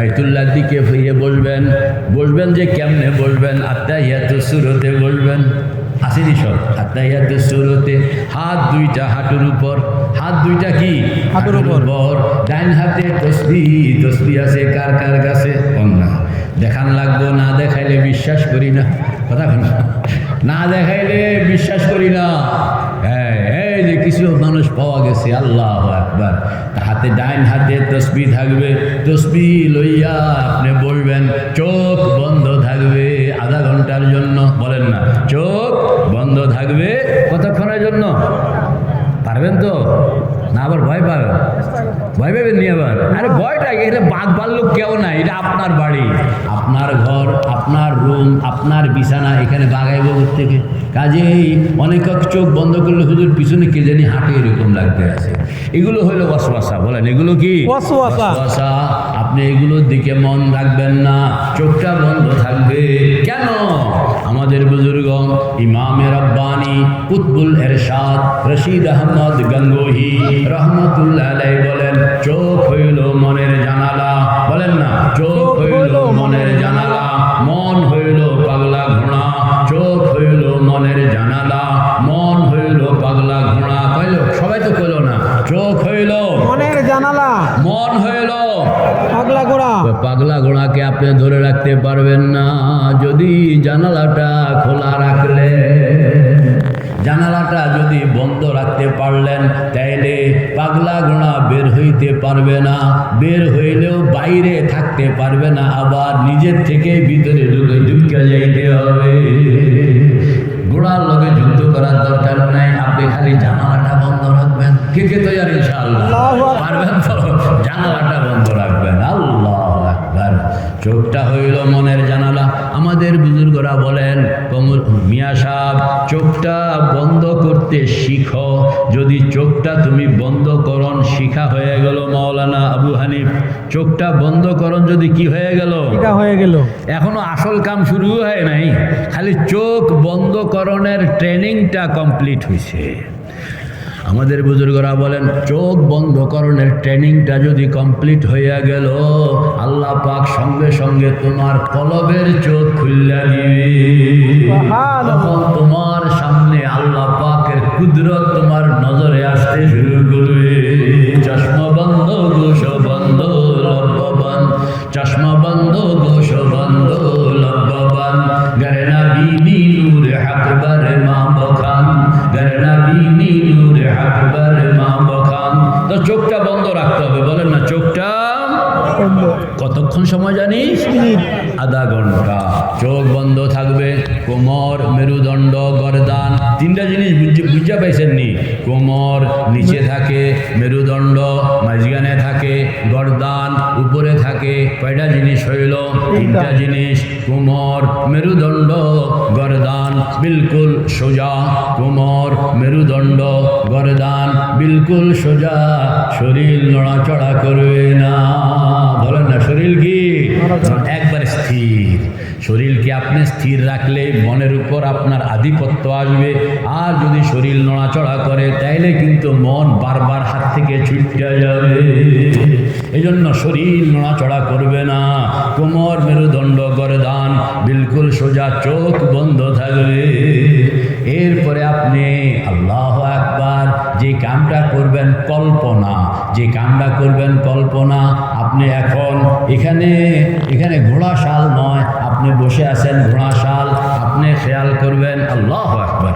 বাইতুল্লার দিকে ফিরে বসবেন বসবেন যে কেমনে বসবেন আত্মাহিয়াত সুরতে বসবেন আসেনি সব? আত্মাহিয়াত সুরতে। হাত দুইটা হাঁটুর উপর। হাত দুইটা কি? হাঁটুর উপর। ডাইন হাতে তসবি তসবি আছে কার কার কাছে? কন্যা দেখান লাগবো না দেখাইলে বিশ্বাস করি না। কথা না দেখাইলে বিশ্বাস করি না। এই যে কিছু মানুষ পাওয়া গেছে, আল্লাহ একবার হাতে ডাইন হাতে তসবি থাকবে, তসবি লইয়া আপনি বলবেন, চোখ বন্ধ থাকবে আধা ঘণ্টার জন্য। বলেন না, চোখ বন্ধ থাকবে কতক্ষণের জন্য? পারবেন তো? না আবার ভয় পাবেন। ভয় পাবেন নি আবার? আরে ভয়টা এটা বাঘ ভাল্লুক কেউ না এটা আপনার বাড়ি। আপনার ঘর আপনার রুম আপনার বিছানা এখানে বাগাইব থেকে কাজেই অনেক চোখ বন্ধ করলে হুজুর পিছনে কে জানি হাঁটে এরকম লাগতে আছে। এগুলো হলো ওয়াসওয়াসা বলেন। এগুলো কি? ওয়াসওয়াসা। আপনি এগুলোর দিকে মন রাখবেন না চোখটা বন্ধ থাকবে। কেন? আমাদের বুজুর্গ ইমামে রব্বানি কুতবুল এরশাদ রশিদ আহমদ গঙ্গোহি রহমতুল্লাহ বলেন চোখ হইল মনের জানালা। বলেন না চোখ হইল মনের জানালা। চোখ হইল। মনের জানালা। মন হইল। পাগলা গোড়া। পাগলা ঘোড়াকে আপনি ধরে রাখতে পারবেন না। যদি জানালাটা খোলা রাখলে জানালাটা যদি বন্ধ রাখতে পারলেন তাইলে পাগলা ঘোড়া বের হইতে পারবে না। বের হইলেও বাইরে থাকতে পারবে না। আবার নিজের থেকে ভিতরে ঢুকে ঢুকে যাইতে হবে। ঘোড়ার লগে যুদ্ধ করার দরকার নাই। আপনি খালি জানালাটা বন্ধ কে তৈরি ইনশাআল্লাহ পারবেন তো? জানালাটা বন্ধ রাখবেন। আল্লাহ আকবার। চোখটা হইল মনের জানালা। আমাদের বুজুর্গরা বলেন কমর মিয়া সাহেব চোখটা বন্ধ করতে শিখো। যদি চোখটা তুমি বন্ধ করন শিখা হয়ে গেল মাওলানা আবু হানিফ। চোখটা বন্ধ করন যদি কি হয়ে গেল? এটা হয়ে গেল। এখনও আসল কাম শুরু হয় নাই। খালি চোখ বন্ধকরণের ট্রেনিংটা কমপ্লিট হয়েছে আমাদের বুজুর্গরা বলেন, চোখ বন্ধকরণের ট্রেনিংটা যদি কমপ্লিট হইয়া গেল, আল্লাহ পাক সঙ্গে সঙ্গে তোমার কলবের চোখ খুললা দিবে। বিনি নূর আকবর মা বখান। গরনা নবী নূর আকবর মা বখান। তো চোখটা বন্ধ রাখতে হবে, বলেন না, চোখটা কতক্ষণ সময় জানিস? আধা ঘণ্টা। চোখ বন্ধ থাকবে। কোমর মেরুদণ্ড গরদান তিনটা জিনিস বুঝে বুঝা পাইছেন নি কোমর নিচে থাকে মেরুদণ্ড মাঝখানে থাকে গরদান উপরে থাকে। কয়টা জিনিস হইল? তিনটা। জিনিস। কোমর মেরুদণ্ড গরদান বিলকুল সোজা। কোমর মেরুদণ্ড গরদান বিলকুল সোজা। শরীর নড়াচড়া করবে না বলেন না শরীর কি একবার স্থির শরীরকে আপনি স্থির রাখলে মনের উপর আপনার আধিপত্য আসবে। আর যদি শরীর নড়াচড়া করে, তাইলে কিন্তু মন বারবার হাত থেকে ছুটতে যাবে। এই জন্য শরীর নড়াচড়া করবে না। কোমর মেরুদণ্ড গরদান, বিলকুল সোজা চোখ বন্ধ থাকবে। এরপরে আপনি আল্লাহ একবার যে কামটা করবেন কল্পনা, যে কামটা করবেন কল্পনা আপনি এখন এখানে এখানে ঘোড়া শাল নয়, আপনি বসে আছেন ঘোড়া শাল, আপনি খেয়াল করবেন, আল্লাহ একবার